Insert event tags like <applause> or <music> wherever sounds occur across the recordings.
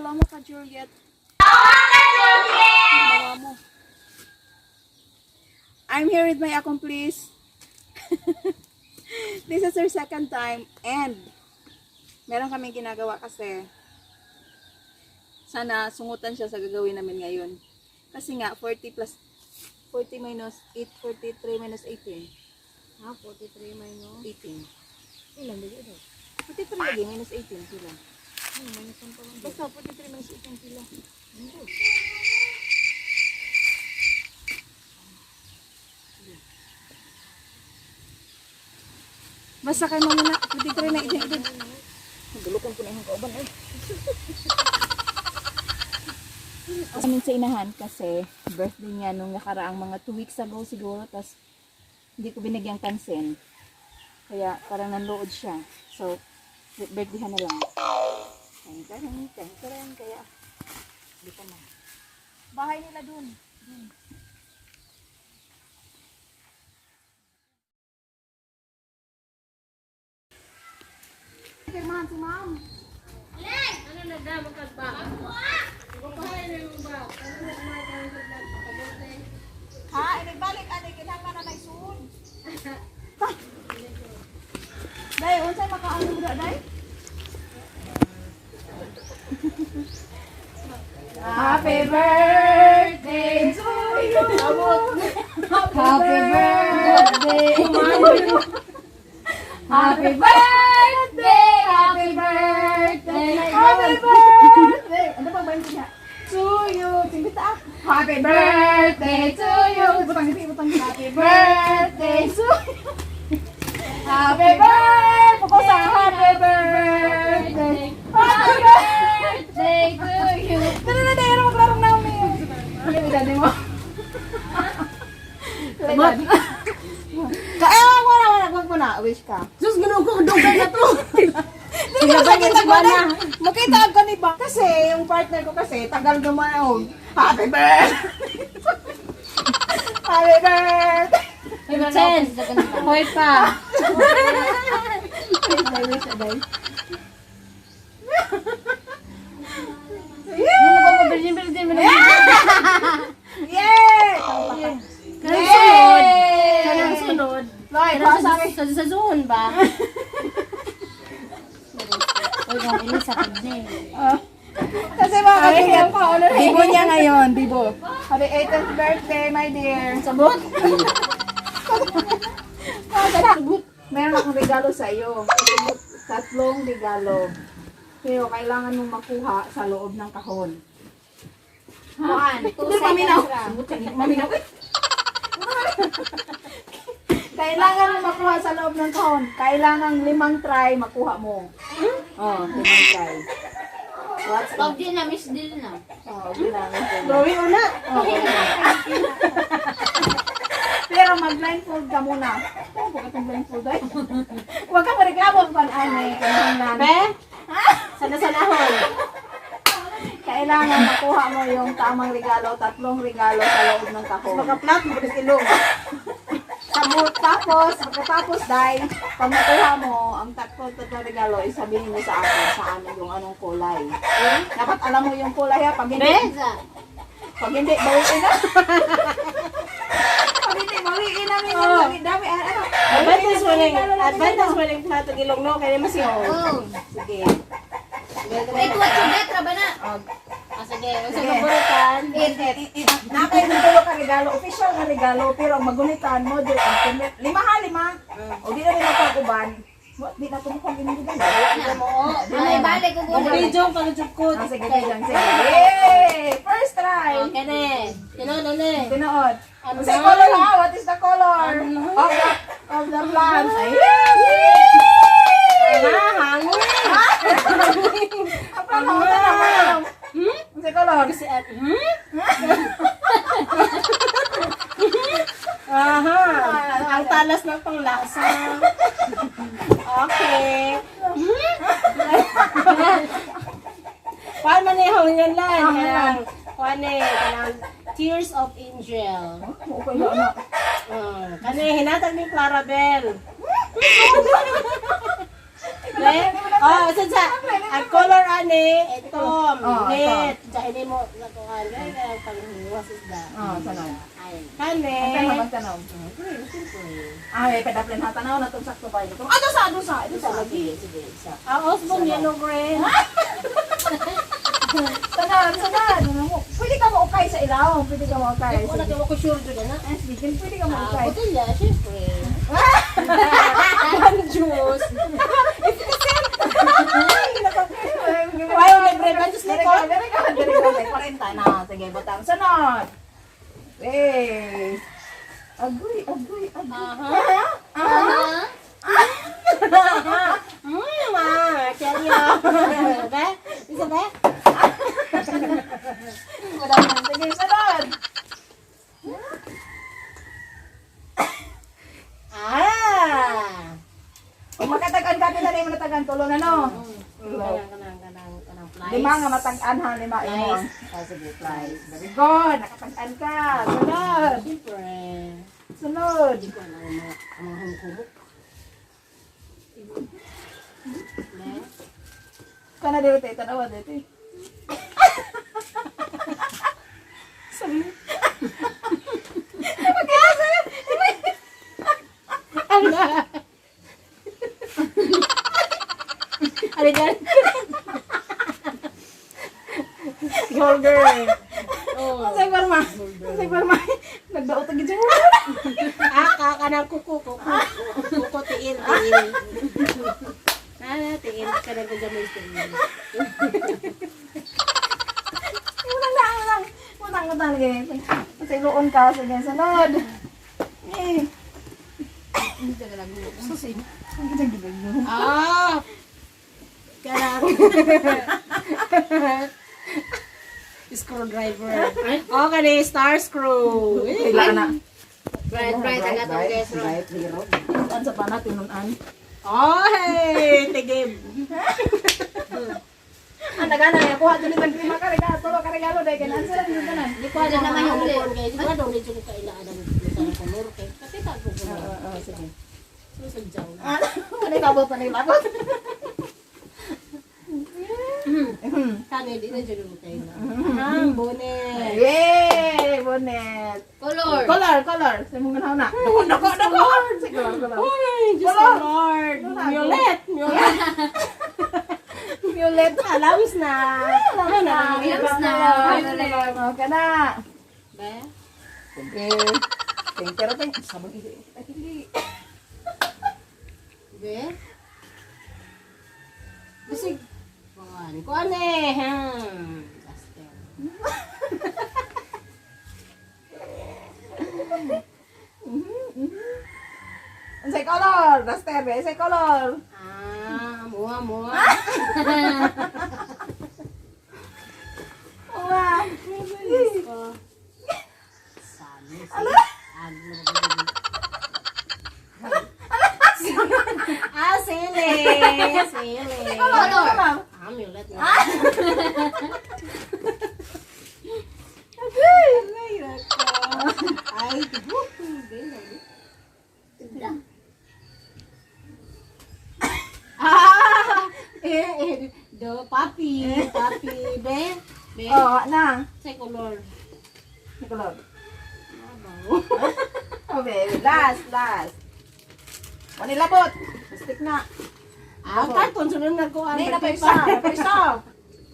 salamat ka, Juliet. Ginawa mo. I'm here with my accomplice. <laughs> This is her second time and meron kaming ginagawa kasi sana sungutan siya sa gagawin namin ngayon. Kasi nga, 40 plus 40 minus 8, 43 minus 18. Ah, 43 minus. 18. Ilan ba yun? 43 lagi, minus 18 sila. Ano, minus 1 pa lang. Basta 43 minus 18 sila. Basta kay mama na, 43 na 18. Nagulukan ko na yung kauban eh. <laughs> Amin sa inahan kasi birthday niya nung nakaraang mga 2 weeks ago siguro tas hindi ko binigyang pansin. Kaya parang nanlood siya. So, birthday na lang. Teng teng teng teng kaya hindi pa na. Bahay nila dun. Dun. Ma'am, si ma'am. Ano nagdamag ka ba? Babahay na yung ba? Ano ka ba? Pagkabote. Ha, inagbalik ani kinahanglan na nagsuon. Dai, unsay makaano mo dai? Happy birthday to you. Happy birthday. Happy birthday, happy birthday, happy birthday. Ano bang ba niya? To you. Simbita. Happy birthday to you. Butang hindi, butang. Happy birthday to you. Happy birthday. Pukul sa happy birthday. Happy birthday to you. Dali na, dali na maglarong namin. Ano yung dali mo? Salamat. Kaya mo na, wala, wag mo na. Wish ka. Sus, ganun ko, dugay na to. Hindi ka makita ko na. Makita ka ni ba? Kasi yung partner ko kasi, tagal dumaon. Happy birthday! <laughs> Happy birthday! Ten. Hoy pa. Ano? Yay! Kanang sunod. Kanang sunod. Loy, Kanang sa, pasabi. sa, sa zone ba? <laughs> Uy, kung ini sa kanya eh. Kasi mga kaibigan ko, Bibo niya ngayon, Bibo. Happy 18th birthday, my dear. Sabot? Meron akong regalo sa iyo. Tatlong regalo. Pero kailangan mong makuha sa loob ng kahon. Kuan. Hindi, paminaw. Maminaw. Kailangan mo makuha sa loob ng kahon. Kailangan limang try makuha mo. Oh, limang try. What's Pag din na, miss din na. Oh, ginamit ko. Drawing una. Pero mag-blindfold ka muna. Oh, bakit ang blindfold ay? Huwag kang mareklamo eh. Kailangan. Be? Sana sa nahon. Kailangan makuha mo yung tamang regalo, tatlong regalo sa loob ng kahon. Magka-plat mo rin ilong. Samut, tapos, pagkatapos, dahil, pag nakuha mo, ang tatlong tatlong regalo, isabihin mo sa akin, sa amin yung anong kulay. Dapat alam mo yung kulay ha, pag hindi, pag hindi, bawiin na. pag hindi, bawiin namin yung Oh. dami, dami, ano, Advantage mo rin. Advantage ano. mo rin platong ilong no. Kaya mas yun. Sige. May tuwat yung letra ba na? Oh, Ah, sige. Sa it, nakay mo tulo ka regalo, official na regalo, pero ang magunitan mo, di, ang commit- lima ha, lima. O di na rin magpaguban. Wa- Di na. Ano mo? Ay, balik ko muna. Video ka na jukod. Ah, sige, sige, sige. Yay! First try! Okay na eh. Tinood na eh. Tinood. Ano Sa color ha? What is the color? Ano? Of the, of the plants. Ay, Ah, hangin. <laughs> Apa na? Ano naman? Hmm? Ang sa color? Kasi at, hmm? Aha. Ang talas ng panglasa. Okay. Hmm? Paano manihong yan lang? Kanang, kuan eh, kanang Tears of Angel. Okay na, anak. Uh, kani hinatag ni Clarabel. <laughs> Eh, oh, sa sa, ang color ani, ito, Oh, net. Sa ini mo, nakuhan, kaya kaya panghiwas isda. Oh, sanay. Ay, Ang tayo kane. magtanong. Green, simple. Ay, pedaplen ha tanaw na tong sakto ba ito. Ano sa ano sa? Isa sa lagi, sige, isa. Ang osbong yellow green. <laughs> Ano mo? Pwede ka mo ukay sa ilaw. Pwede ka mo ukay. Wala ka ko sure doon na. Eh, sige, pwede ka mo Ah, ukay. botelya, syempre. <laughs> One juice. <laughs> One juice Very nito. very good, very good. May 40 na. Sige, butang. Sunod. Eh. Agoy, agoy, agoy. Aha. Aha. Mm, ma, cherry. Ba? Isa ba? Wala na. Sige, sunod. Ah. Kung makatagan ka, pinalay mo na tagan tulo na, no? Kanang, kanang, kanang, kanang flies. Lima nga matag-an ha, lima imo. Flies. Ah, sige, flies. Very good. Nakatag-an ka. Sunod. Siyempre. Sunod. Hindi ko alam ang mga. Ne? Kana dito tanawa dito. eh. Sabi. Magkasa. Ano yan? Shoulder. Oh. Say parma. Say parma. Nagdaot ang gidyo. Ah, ka, kanang kuko, kuko. Kuko, tiil, tiil. Ah, tiil. Kanang gagamay tiil. Unang lang, unang. Unang, unang lagi. Kasi iluon ka. Sige, sunod. Eh. Susin. Ang gidyo gidyo. Ah! Kanang. Screwdriver. <laughs> Oh, kani star screw. Eh, Kailangan na. Bright, bright, ang atong Bright, guys. bright, hero. Saan sa pana, tinunan. Oh, hey! Tigib. Ang nagana, yung kuha dyan ng lima ka regalo, tulo ka regalo, dahil ganaan sila, hindi ka na. Di ko alam naman yung guys. Di ko alam dito ko kailangan ng ng color kay. Kasi ta ko ko. Oo, sige. Susadyaw na. Ah, Ano <laughs> yung kabot pa nila? Labot. <laughs> Kani di na mo kay na. Ah, bonet. Yay! Bonnet. Color. Color, color. Sa mong ganaw na. Dako, dako, dako. Sige, color, color. Color. Lord. Color. Violet. Violet. Violet. <laughs> Alawis na. Ano na? Alawis na. Mga ka na. Be? Sige. Thank you, thank you. Sabang hindi. Be? Bisig. Kuan. Kuan eh. Hmm. Caster. Ang <laughs> say color. Duster, be. Say color. Ah, mua mua. <laughs> Ko. Sali. Ala? Ano? <laughs> Ah, sili. Sili. Color. Color. Ah, violet na. Okay. Ay, nako. Ay, tibo. Ah! Eh, eh, do, papi. Papi. Be? Be? Oh, na. Say color. Say color. Mabaw. Oh, baby. Last, last. Manilabot. Stick na. Ah, karton. Sunod <laughs> na ko. Hindi, napaisa. Napaisa.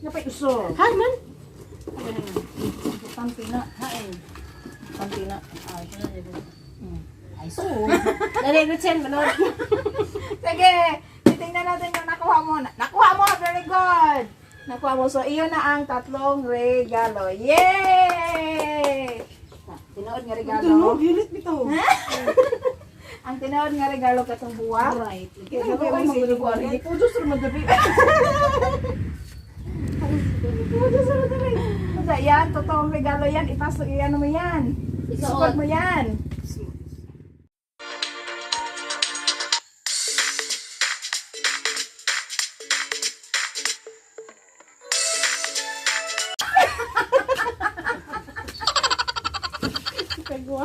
Napaisa. Hay, man. Pantina. Hain. Pantina. Ay, Ay, so. Naligot siya, manood. <laughs> Sige. Titingnan natin yung nakuha mo. Nakuha mo. Very good. Nakuha mo. So, iyon na ang tatlong regalo. Yay! Ah, Tinood nga regalo. Violet bitaw. <laughs> Ang tinood nga regalo katong buwak. Right. Kaya gabi ay magbulubuan. Hindi po Diyos rin magabi. Po Diyos rin magabi. Kasi yan, totoong regalo yan. Ipasok, ano mo yan. Isuot mo yan.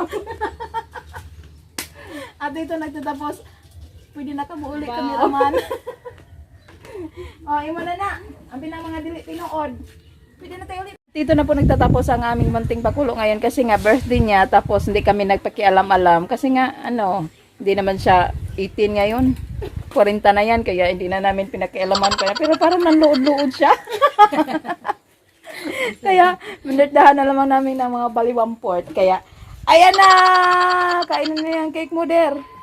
<laughs> At dito nagtatapos, pwede na ka ulit kami naman. <laughs> Oh, imo na na. Ang pinang mga dili tinuod. Pwede na tayo ulit. Dito na po nagtatapos ang aming munting pakulo ngayon kasi nga birthday niya tapos hindi kami nagpakialam-alam kasi nga ano, hindi naman siya 18 ngayon. 40 na yan kaya hindi na namin pinakialaman kaya pero parang nanluod-luod siya. <laughs> kaya minirdahan na lamang namin ng mga baliwamport kaya ayan na! Kainin na yung cake mo, der.